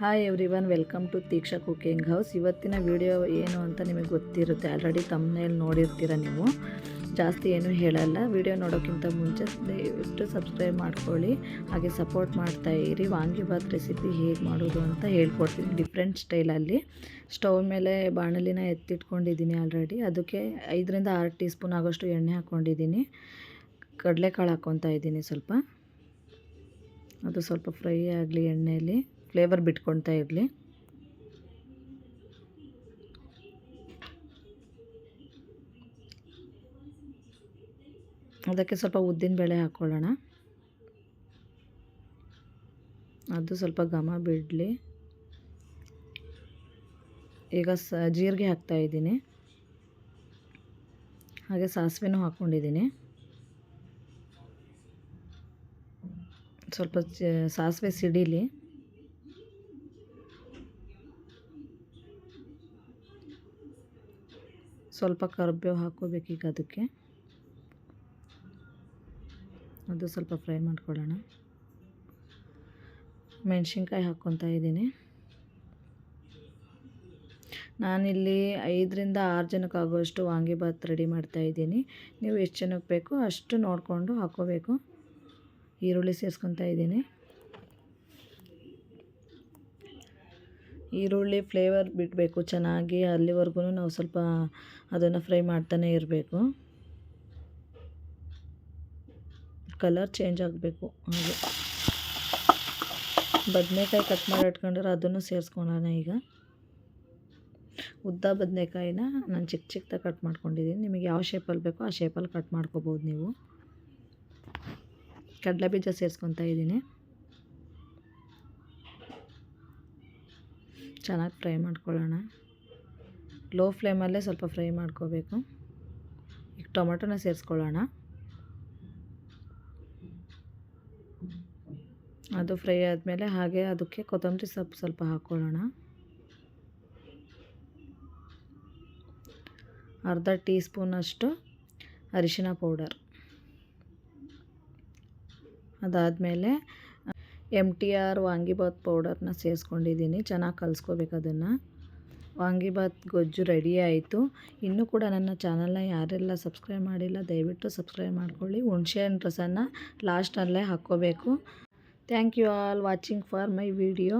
Hi everyone welcome to Teeksha cooking house ಇವತ್ತಿನ video ಏನು ಅಂತ ನಿಮಗೆ ಗೊತ್ತಿರುತ್ತೆ. ಆಲ್ರೆಡಿ ತಮ್ಮನೇಲಿ ನೋಡಿರ್ತೀರ ನೀವು? ಜಾಸ್ತಿ ಏನೂ ಹೇಳಲ್ಲ. ವಿಡಿಯೋ ನೋಡೋಕ್ಕಿಂತ ಮುಂಚೆ ದಯವಿಟ್ಟು ಸಬ್ಸ್ಕ್ರೈಬ್ ಮಾಡ್ಕೊಳ್ಳಿ. ಹಾಗೆ ಸಪೋರ್ಟ್ ಮಾಡ್ತಾ ಇರಿ. ವಾಂಗಿಬಾತ್ ರೆಸಿಪಿ ಹೇಗೆ ಮಾಡೋದು ಅಂತ ಹೇಳ್ಕೊಡ್ತೀನಿ. ಡಿಫ್ರೆಂಟ್ ಸ್ಟೈಲಲ್ಲಿ ಸ್ಟವ್ ಮೇಲೆ ಬಾಣಲಿನ ಎತ್ತಿಟ್ಕೊಂಡಿದ್ದೀನಿ ಆಲ್ರೆಡಿ ಅದಕ್ಕೆ ಐದರಿಂದ ಆರು ಟೀ ಸ್ಪೂನ್ ಆಗೋಷ್ಟು ಎಣ್ಣೆ ಹಾಕ್ಕೊಂಡಿದ್ದೀನಿ. ಕಡಲೆಕಾಳು ಹಾಕ್ಕೊತಾ ಇದ್ದೀನಿ ಸ್ವಲ್ಪ. ಅದು ಸ್ವಲ್ಪ ಫ್ರೈ ಆಗಲಿ ಎಣ್ಣೆಯಲ್ಲಿ ಫ್ಲೇವರ್ ಬಿಟ್ಕೊಳ್ತಾ ಇರಲಿ. ಅದಕ್ಕೆ ಸ್ವಲ್ಪ ಉದ್ದಿನ ಬೇಳೆ ಹಾಕ್ಕೊಳ್ಳೋಣ. ಅದು ಸ್ವಲ್ಪ ಘಮ ಬಿಡಲಿ. ಈಗ ಸ ಜೀರಿಗೆ ಹಾಕ್ತಾ ಇದ್ದೀನಿ. ಹಾಗೆ ಸಾಸಿವೆನೂ ಹಾಕ್ಕೊಂಡಿದ್ದೀನಿ. ಸ್ವಲ್ಪ ಸಾಸಿವೆ ಸಿಡಿಲಿ. ಸ್ವಲ್ಪ ಕರಿಬೇವು ಈಗ ಅದಕ್ಕೆ. ಅದು ಸ್ವಲ್ಪ ಫ್ರೈ ಮಾಡ್ಕೊಳ್ಳೋಣ. ಮೆಣಸಿನ್ಕಾಯಿ ಹಾಕ್ಕೊತಾ ಇದ್ದೀನಿ. ನಾನಿಲ್ಲಿ ಐದರಿಂದ ಆರು ಆಗುವಷ್ಟು ವಾಂಗಿಭಾತ್ ರೆಡಿ ಮಾಡ್ತಾಯಿದ್ದೀನಿ ನೀವು ಎಷ್ಟು ಜನಕ್ಕೆ ಬೇಕೋ ಅಷ್ಟು ನೋಡಿಕೊಂಡು ಹಾಕ್ಕೋಬೇಕು. ಈರುಳ್ಳಿ ಸೇರಿಸ್ಕೊತಾ ಇದ್ದೀನಿ. ಈರುಳ್ಳಿ ಫ್ಲೇವರ್ ಬಿಡಬೇಕು ಚೆನ್ನಾಗಿ ಅಲ್ಲಿವರೆಗೂ ನಾವು ಸ್ವಲ್ಪ ಅದನ್ನು ಫ್ರೈ ಮಾಡ್ತಾನೆ ಇರಬೇಕು. ಕಲರ್ ಚೇಂಜ್ ಆಗಬೇಕು ಹಾಗೆ. ಬದನೆಕಾಯಿ ಕಟ್ ಮಾಡಿ ಇಟ್ಕೊಂಡಿರೋ ಅದನ್ನು ಸೇರಿಸ್ಕೊಳ್ಳೋಣ ಈಗ. ಉದ್ದ ಬದನೆಕಾಯಿನ ನಾನು ಚಿಕ್ಕ ಚಿಕ್ಕದಾಗಿ ಕಟ್ ಮಾಡ್ಕೊಂಡಿದ್ದೀನಿ ನಿಮಗೆ ಯಾವ ಶೇಪಲ್ಲಿ ಬೇಕೋ ಆ ಶೇಪಲ್ಲಿ ಕಟ್ ಮಾಡ್ಕೋಬೋದು ನೀವು. ಕಡಲೆ ಬೀಜ ಸೇರಿಸ್ಕೊತಾ ಇದ್ದೀನಿ. ಚೆನ್ನಾಗಿ ಫ್ರೈ ಮಾಡ್ಕೊಳ್ಳೋಣ. ಲೋ ಫ್ಲೇಮಲ್ಲೇ ಸ್ವಲ್ಪ ಫ್ರೈ ಮಾಡ್ಕೋಬೇಕು. ಈಗ ಟೊಮೆಟೊನ ಸೇರಿಸ್ಕೊಳ್ಳೋಣ. ಅದು ಫ್ರೈ ಆದಮೇಲೆ ಹಾಗೆ ಅದಕ್ಕೆ ಕೊತ್ತಂಬರಿ ಸೊಪ್ಪು ಸ್ವಲ್ಪ ಹಾಕ್ಕೊಳ್ಳೋಣ ಅರ್ಧ ಟೀ ಸ್ಪೂನಷ್ಟು ಅರಿಶಿನ ಪೌಡರ್. ಅದಾದಮೇಲೆ ಎಂ ಟಿ ಆರ್ ವಾಂಗಿಬಾತ್ ಪೌಡರ್ನ ಸೇರಿಸ್ಕೊಂಡಿದ್ದೀನಿ. ಚೆನ್ನಾಗಿ ಕಲಿಸ್ಕೋಬೇಕು ಅದನ್ನು. ವಾಂಗಿಬಾತ್ ಗೊಜ್ಜು ರೆಡಿ ಆಯಿತು. ಇನ್ನೂ ಕೂಡ ನನ್ನ ಚಾನಲ್ನ ಯಾರೆಲ್ಲ ಸಬ್ಸ್ಕ್ರೈಬ್ ಮಾಡಿಲ್ಲ, ದಯವಿಟ್ಟು ಸಬ್ಸ್ಕ್ರೈಬ್ ಮಾಡ್ಕೊಳ್ಳಿ. ಹುಣಸೆಹಣ್ಣು ರಸನ ಲಾಸ್ಟಲ್ಲೇ ಹಾಕ್ಕೋಬೇಕು. Thank you all watching for my video